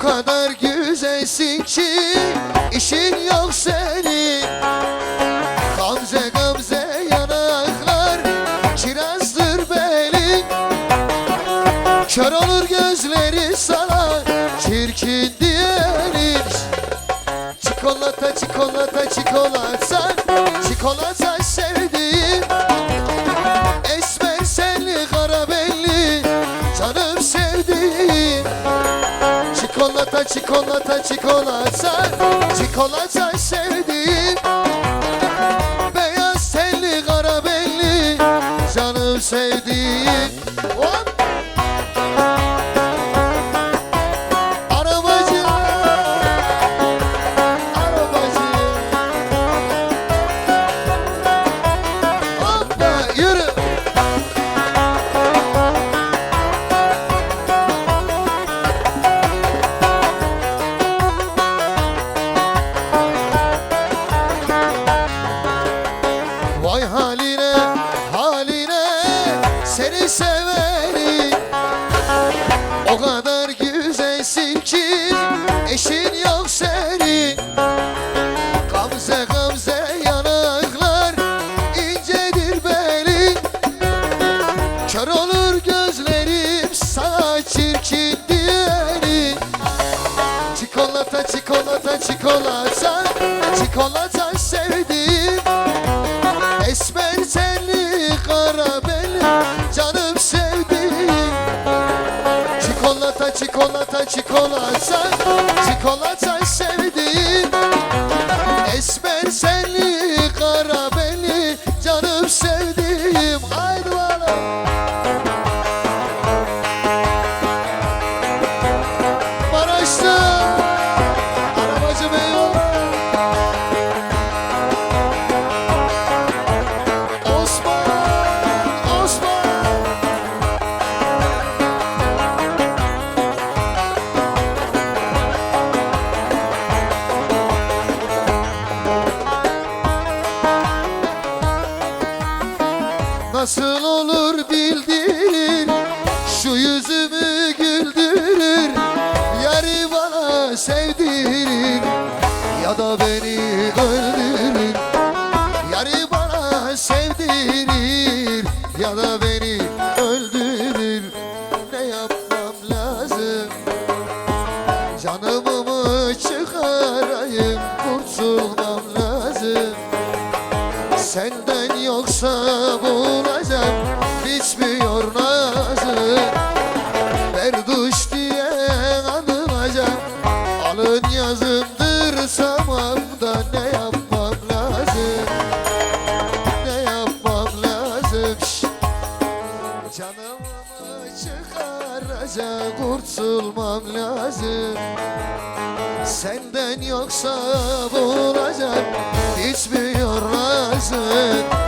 kadar güzelsin ki işin yok senin. Gamze gamze yanaklar kirazdır belin Kör olur gözleri sana çirkin diyelim. Çikolata çikolata çikolata Çikolata Çikolata çikolata çikolata Çikolata Kör olur gözlerim sana çirkin diyenin Çikolata çikolata çikolata Çikolata sevdim. Esmer tenli kara belli Canım sevdim. Çikolata çikolata çikolata Çikolata sevdim beni çıkaracak kurtulmam lazım. Senden yoksa bulacağım Bitmiyor lazım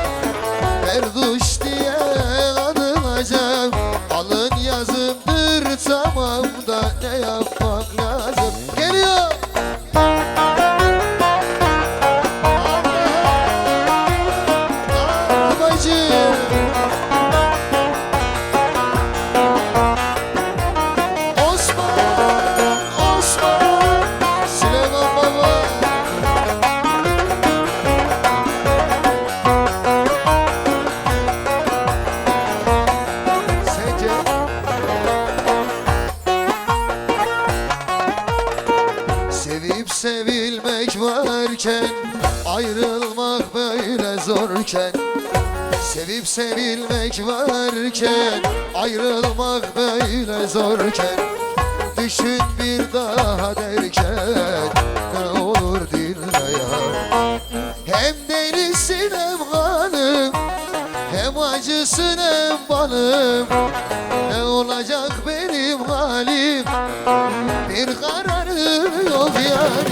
Sevip sevilmek varken Ayrılmak böyle zorken Sevip sevilmek varken Ayrılmak böyle zorken Düşün bir daha derken Ne olur dinle ya Hem delisin hem hanım Hem acısın hem balım Ne olacak benim halim? Bir kararım yok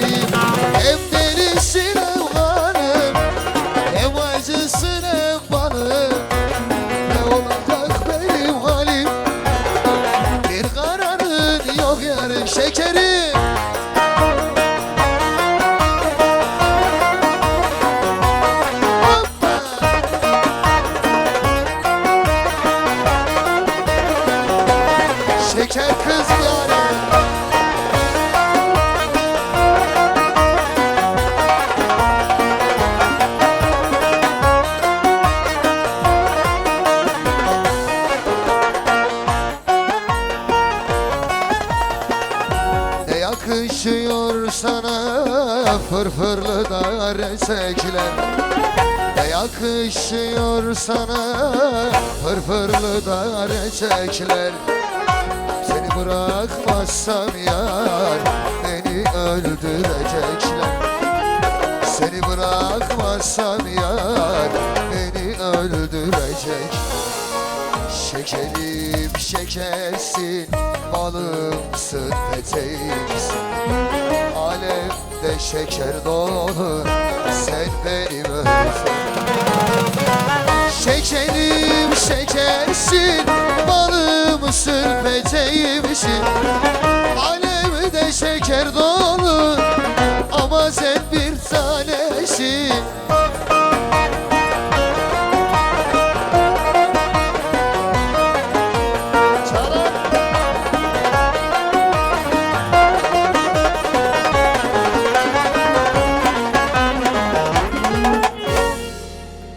fırfırlı da reçekler Ne yakışıyor sana fırfırlı da reçekler Seni bırakmazsam yar beni öldürecekler. Seni bırakmazsam yar beni öldürecek Şekerim şekersin, balımsın peteğimsin Gözümde şeker dolu Sen benim Şekerim şekersin Balım sürpeceğimsin Alemde şeker dolu